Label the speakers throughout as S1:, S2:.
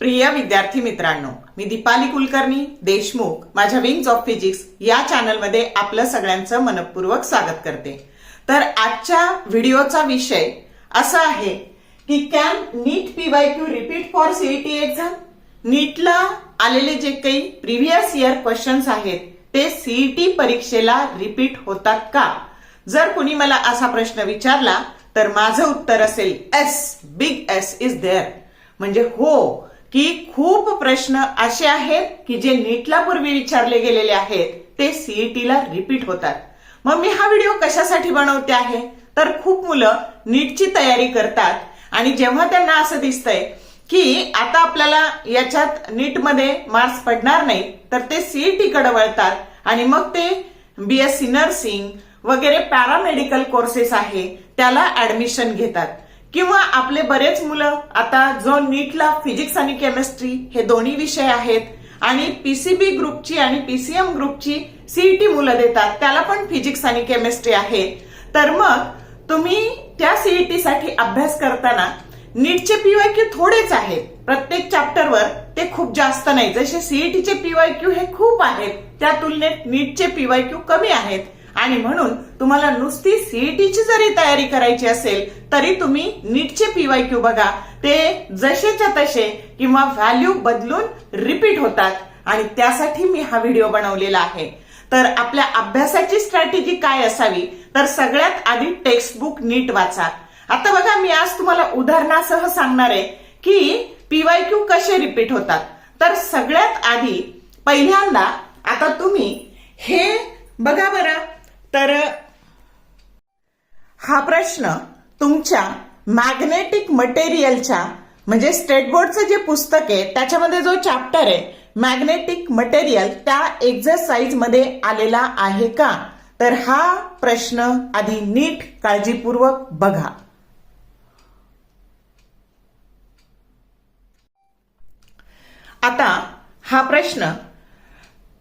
S1: प्रिय विद्यार्थी मित्रांनो मी दीपाली कुलकर्णी देशमुख माझ्या विंग्स ऑफ फिजिक्स या चॅनलमध्ये आपलं सगळ्यांचं मनपूर्वक स्वागत करते. तर आजच्या व्हिडिओचा विषय असा आहे की can NEET P Y Q repeat for CET exam नीटला आलेले जे काही प्रिव्हियस इयर क्वेश्चन्स आहेत ते सीईटी परीक्षेला रिपीट होतात का? जर कुणी मला असा प्रश्न विचारला तर माझं उत्तर असेल yes big yes is there म्हणजे हो की खूप प्रश्न असे आहेत की जे नीटला पूर्वी विचारले गेलेले आहेत ते सीईटीला रिपीट होतात. मग मी हा व्हिडिओ कशासाठी बनवते आहे? तर खूप मुलं नीटची तयारी करतात आणि जेव्हा त्यांना असं दिसतंय की आता आपल्याला याच्यात नीटमध्ये मार्क्स पडणार नाही तर ते सीईटी कडे वळतात. आणि मग ते बीएससी नर्सिंग वगैरे पॅरामेडिकल कोर्सेस आहे त्याला ऍडमिशन घेतात. किंवा आपले बरेच मुलं आता जो नीटला फिजिक्स आणि केमिस्ट्री हे दोन्ही विषय आहेत आणि पीसीबी ग्रुपची आणि पीसीएम ग्रुपची सीईटी मुलं देतात त्याला पण फिजिक्स आणि केमिस्ट्री आहे. तर मग तुम्ही त्या सीईटी साठी अभ्यास करताना नीटचे पीवाय क्यू थोडेच आहेत. प्रत्येक चॅप्टरवर ते खूप जास्त नाही. जसे सीईटीचे पीवाय क्यू हे खूप आहेत त्या तुलनेत नीटचे पीवायक्यू कमी आहेत. आणि म्हणून तुम्हाला नुसती सीईटीची जरी तयारी करायची असेल तरी तुम्ही नीटचे पीवाय क्यू बघा. ते जसेच्या तसे किंवा व्हॅल्यू बदलून रिपीट होतात. आणि त्यासाठी मी हा व्हिडिओ बनवलेला आहे. तर आपल्या अभ्यासाची स्ट्रॅटेजी काय असावी? तर सगळ्यात आधी टेक्स्टबुक नीट वाचा. आता बघा मी आज तुम्हाला उदाहरणासह सांगणार आहे की पीवाय क्यू कसे रिपीट होतात. तर सगळ्यात आधी पहिल्यांदा आता तुम्ही हे बघा बरं. तर हा प्रश्न तुमच्या मॅग्नेटिक मटेरियलच्या म्हणजे स्टेट बोर्डचं जे पुस्तक आहे त्याच्यामध्ये जो चॅप्टर आहे मॅग्नेटिक मटेरियल त्या एक्झरसाइजमध्ये आलेला आहे का? तर हा प्रश्न आधी नीट काळजीपूर्वक बघा. आता हा प्रश्न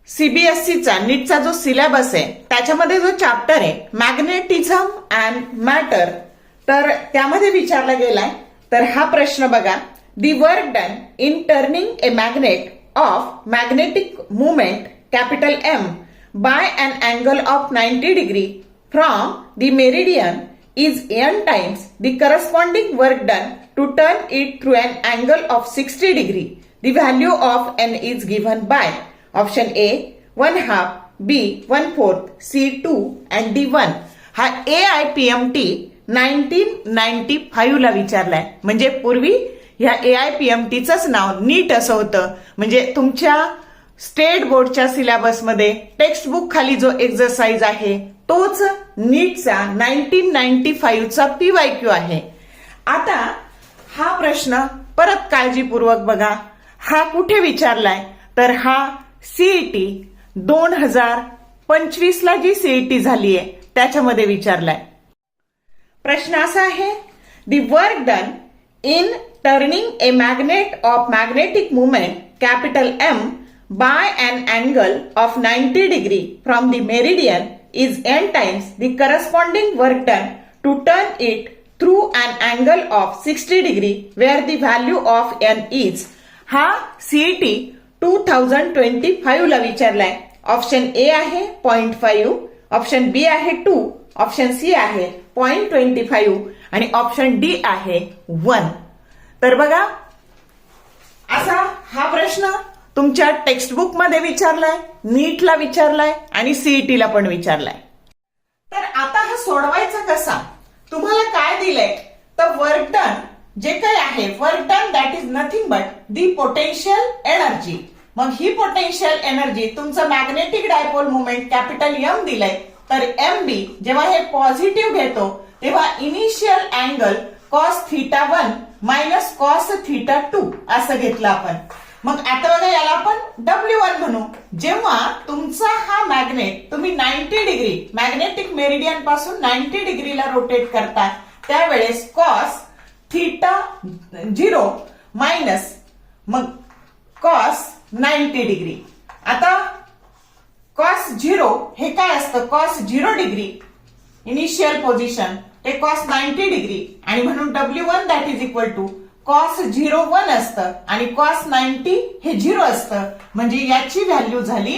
S1: सीबीएसईचा नीटचा जो सिलेबस आहे त्याच्यामध्ये जो चॅप्टर आहे मॅग्नेटिझम अँड मॅटर तर त्यामध्ये विचारला गेलाय तर हा प्रश्न बघा the work done in turning a magnet of magnetic movement capital M by an angle of 90 degree from the meridian is N times the corresponding work done to turn it through an angle of 60 degree. The value of n is given by option A 1 half, B 1 fourth, C 2 and D 1. हा A I P M T nineteen ninety five ला विचारलाय. म्हणजे पूर्वी ह्या A I P M टीचंच नाव NEET असं होतं. म्हणजे तुमच्या स्टेट बोर्डच्या सिलेबसमध्ये टेक्स्टबुक खाली जो एक्झरसाइज आहे तोच नीटचा नाईन्टीन नाईन्टी फाईव्हचा पी वाय क्यू आहे. आता हा प्रश्न परत काळजीपूर्वक बघा. हा कुठे विचारलाय? तर हा सीईटी दोन हजार पंचवीस ला जी सीईटी झाली आहे त्याच्यामध्ये विचारलाय. प्रश्न असा आहे the work done in turning a magnet of magnetic movement capital M by an angle of 90 degree from the meridian is N times the corresponding work done to turn it through an angle of 60 degree where the value of N is हा CET two thousand twenty five ला विचारलाय. Option A आहे point five option B आहे two option C आहे point twenty five आणि option D आहे one तर बघा असा हा प्रश्न तुमच्या टेक्स्टबुकमध्ये विचारलाय नीटला विचारलाय आणि सीईटीला पण विचारलाय. तर आता हा सोडवायचा कसा? तुम्हाला काय दिलंय? तर वर्क डन. जे काही आहे work done that is nothing but the potential energy मग ही पोटेन्शियल एनर्जी तुमचं magnetic dipole movement capital M दिलंय. तर एम बी जेव्हा हे पॉझिटिव्ह घेतो तेव्हा initial angle cos theta one minus cos theta two असं घेतलं आपण. मग आता बघा याला आपण डब्ल्यू वन म्हणू. जेव्हा तुमचा हा मॅग्नेट तुम्ही नाईन्टी डिग्री मॅग्नेटिक मेरिडियनपासून नाईन्टी डिग्रीला रोटेट करता त्यावेळेस कॉस झिरो मायनस मग कॉस नाईन्टी डिग्री. आता कॉस झिरो हे काय असतं? Cos zero degree. Initial position ते कॉस नाईन्टी डिग्री. आणि म्हणून W one that is equal to cos zero one असतं आणि कॉस नाईन्टी हे झिरो असतं. म्हणजे याची व्हॅल्यू झाली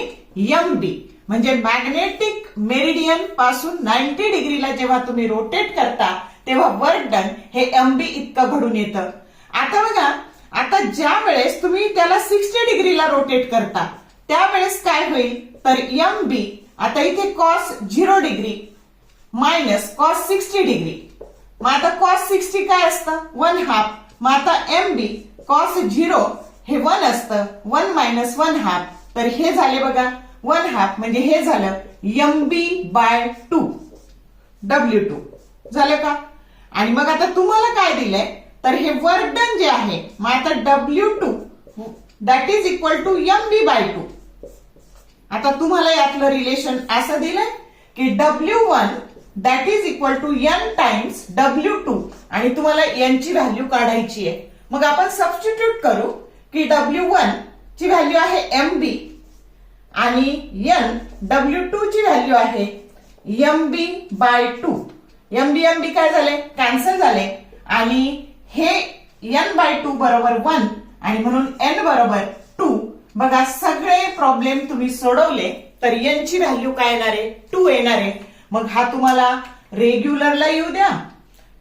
S1: एम डी म्हणजे मॅग्नेटिक मेरिडियनपासून नाईन्टी डिग्रीला जेव्हा तुम्ही रोटेट करता तेव्हा वर्क डन हे एमबी इतकं घडून येतं. आता बघा आता ज्या वेळेस तुम्ही त्याला सिक्स्टी डिग्रीला रोटेट करता त्यावेळेस काय होईल? तर एम बी आता इथे cos zero degree minus cos sixty degree मग आता कॉस सिक्स्टी काय असतं? वन हाफ मग आता एम बी कॉस झिरो हे वन असतं. वन मायनस वन हाफ तर हे झाले बघा. वन हाफ म्हणजे हे झालं M B by two W two झालं का? आणि मग आता तुम्हाला काय दिलंय? तर हे वर्क डन जे आहे मग आता W two that is equal to M B by two आता तुम्हाला यातलं रिलेशन असं दिलंय की W one that is equal to N times W two आणि तुम्हाला यांची व्हॅल्यू काढायची आहे. मग आपण सबस्टिट्यूट करू की डब्ल्यू वन ची व्हॅल्यू आहे एम बी आणि एन डब्ल्यू टू ची व्हॅल्यू आहे M B by two M B M B काय झाले कॅन्सल झाले आणि हे एन बाय टू बरोबर वन आणि म्हणून एन बरोबर टू. बघा सगळे प्रॉब्लेम तुम्ही सोडवले तर एन ची व्हॅल्यू काय येणार आहे? टू येणार आहे. मग हा तुम्हाला रेग्युलरला येऊ द्या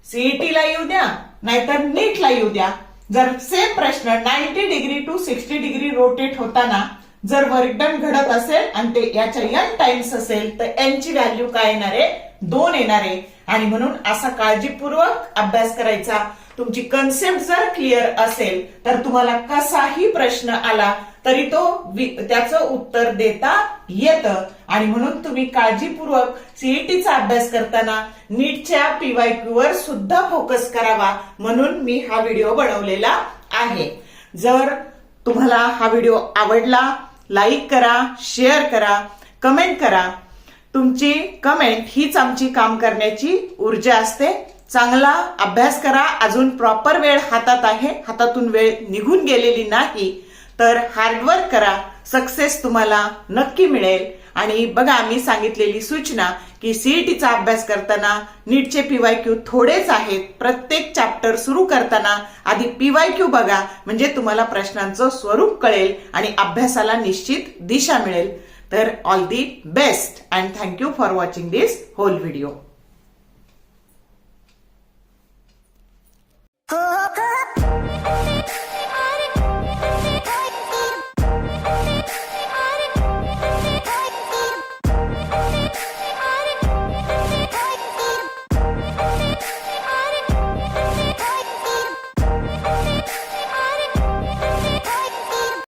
S1: सीईटीला येऊ द्या नाहीतर नीटला येऊ द्या. जर सेम प्रश्न ninety degree to sixty degree rotate होताना जर वर्कडन घडत असेल आणि ते याच्या एन टाइम्स असेल तर एन ची व्हॅल्यू काय येणार आहे? दोन येणार आहे. आणि म्हणून असा काळजीपूर्वक अभ्यास करायचा. तुमची कन्सेप्ट जर क्लिअर असेल तर तुम्हाला कसाही प्रश्न आला तरी तो त्याचं उत्तर देता येतं. आणि म्हणून तुम्ही काळजीपूर्वक सीईटीचा अभ्यास करताना नीटच्या पीवायक्यू वर सुद्धा फोकस करावा. म्हणून मी हा व्हिडिओ बनवलेला आहे. जर तुम्हाला हा व्हिडिओ आवडला लाईक करा शेअर करा कमेंट करा. तुमची कमेंट हीच आमची काम करण्याची ऊर्जा असते. चांगला अभ्यास करा. अजून प्रॉपर वेळ हातात आहे. हातातून वेळ निघून गेलेली नाही. तर हार्डवर्क करा. सक्सेस तुम्हाला नक्की मिळेल. आणि बघा मी सांगितलेली सूचना की सीईटीचा अभ्यास करताना नीटचे पीवायक्यू थोडेच आहेत. प्रत्येक चॅप्टर सुरू करताना आधी पीवायक्यू बघा. म्हणजे तुम्हाला प्रश्नांचं स्वरूप कळेल आणि अभ्यासाला निश्चित दिशा मिळेल. तर all the best and thank you for watching this whole video
S2: Oh,